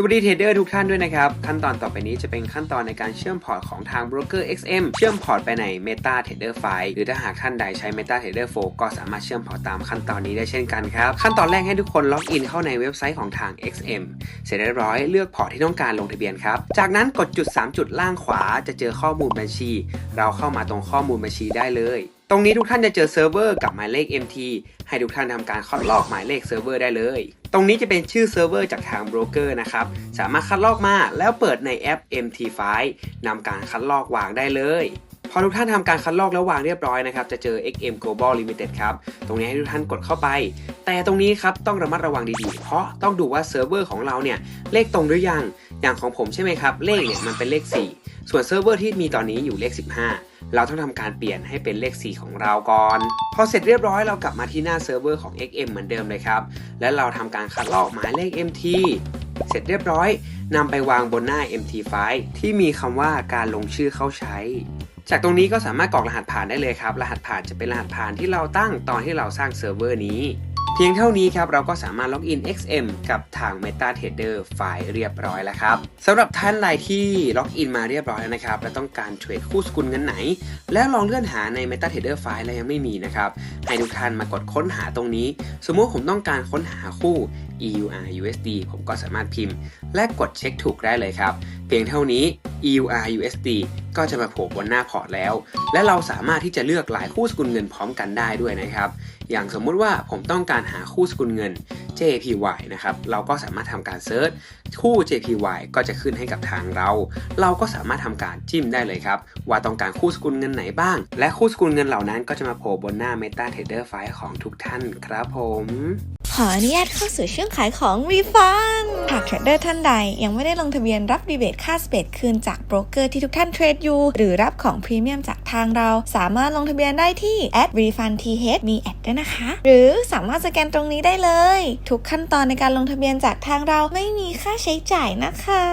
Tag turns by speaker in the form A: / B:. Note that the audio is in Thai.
A: สวัสดีเทรดเดอร์ทุกท่านด้วยนะครับ ขั้นตอนต่อไปนี้จะเป็นขั้นตอนในการเชื่อมพอร์ตของทาง Broker XM เชื่อมพอร์ตไปใน Meta Trader 5หรือถ้าหากท่านใดใช้ Meta Trader 4ก็สามารถเชื่อมพอร์ตตามขั้นตอนนี้ได้เช่นกันครับ ขั้นตอนแรกให้ทุกคนล็อกอินเข้าในเว็บไซต์ของทาง XM เสร็จเรียบร้อยเลือกพอร์ตที่ต้องการลงทะเบียนครับ จากนั้นกดจุด 3 จุดล่างขวาจะเจอข้อมูลบัญชี เราเข้ามาตรงข้อมูลบัญชีได้เลย ตรงนี้ทุกท่านจะเจอเซิร์ฟเวอร์กับหมายเลข MT ให้ทุกท่านทำการคัดลอกหมายเลขเซิร์ฟเวอร์ได้เลย ตรงนี้จะเป็นชื่อเซิร์ฟเวอร์จากทางโบรกเกอร์นะครับ สามารถคัดลอกมาแล้วเปิดในแอป MT File นำการคัดลอกวางได้เลยพอทุกท่านทำการคัดลอกแล้ววางเรียบร้อยนะครับ จะเจอ XM Global Limited ครับ ตรงนี้ให้ทุกท่านกดเข้าไป แต่ตรงนี้ครับต้องระมัดระวังดีๆ เพราะต้องดูว่าเซิร์ฟเวอร์ของเราเนี่ย เลขตรงหรือยัง อย่างของผมใช่ไหมครับ เลขเนี่ยมันเป็นเลข 4 ส่วนเซิร์ฟเวอร์ที่มีตอนนี้อยู่เลข 15 เราต้องทำการเปลี่ยนให้เป็นเลข 4 ของเราก่อน พอเสร็จเรียบร้อยเรากลับมาที่หน้าเซิร์ฟเวอร์ของ XM เหมือนเดิมเลยครับ และเราทำการคัดลอกหมายเลข MT เสร็จเรียบร้อยนำไปวางบนหน้า MT File ที่มีคำว่าการลงชื่อเข้าใช้ จากตรงนี้ก็สามารถกรอกรหัสผ่านได้เลยครับ รหัสผ่านจะเป็นรหัสผ่านที่เราตั้งตอนที่เราสร้างเซิร์ฟเวอร์นี้ เพียงเท่านี้ครับเราก็สามารถล็อกอิน XM กับทาง MetaTrader ไฟล์เรียบร้อยแล้วครับสำหรับท่านใดที่ล็อกอินมาเรียบร้อยแล้วนะครับและต้องการเทรดคู่สกุลเงินไหน แล้วลองเลื่อนหาใน MetaTrader ไฟล์แล้วยังไม่มีนะครับให้ทุกท่านมากดค้นหาตรงนี้ สมมุติผมต้องการค้นหาคู่ EUR USD ผมก็สามารถพิมพ์ และกดเช็คถูกได้เลยครับ เพียงเท่านี้ EUR USD ก็จะมาโผล่บนหน้าพอร์ตแล้ว และเราสามารถที่จะเลือกหลายคู่สกุลเงินพร้อมกันได้ด้วยนะครับ อย่างสมมุติว่าผมต้องการหาคู่สกุลเงิน JPY นะครับ เราก็สามารถทำการเซิร์ชคู่ JPY ก็จะขึ้นให้กับทางเรา เราก็สามารถทำการจิ้มได้เลยครับ ว่าต้องการคู่สกุลเงินไหนบ้าง และคู่สกุลเงินเหล่านั้นก็จะมาโผล่บนหน้า MetaTrader ไฟล์ของทุกท่านครับผม
B: ออนุญาตเข้าสู่ช่วงขายของรีฟันหากเทรดเดอร์ท่านใด ยังไม่ได้ลงทะเบียนรับรีเบทค่าสเปดคืนจากโบรกเกอร์ที่ทุกท่านเทรดอยู่ หรือรับของพรีเมียมจากทางเรา สามารถลงทะเบียนได้ที่แอปวีฟันทีเฮดมีแอดด้วยนะคะ หรือสามารถสแกนตรงนี้ได้เลย ทุกขั้นตอนในการลงทะเบียนจากทางเราไม่มีค่าใช้จ่ายนะคะ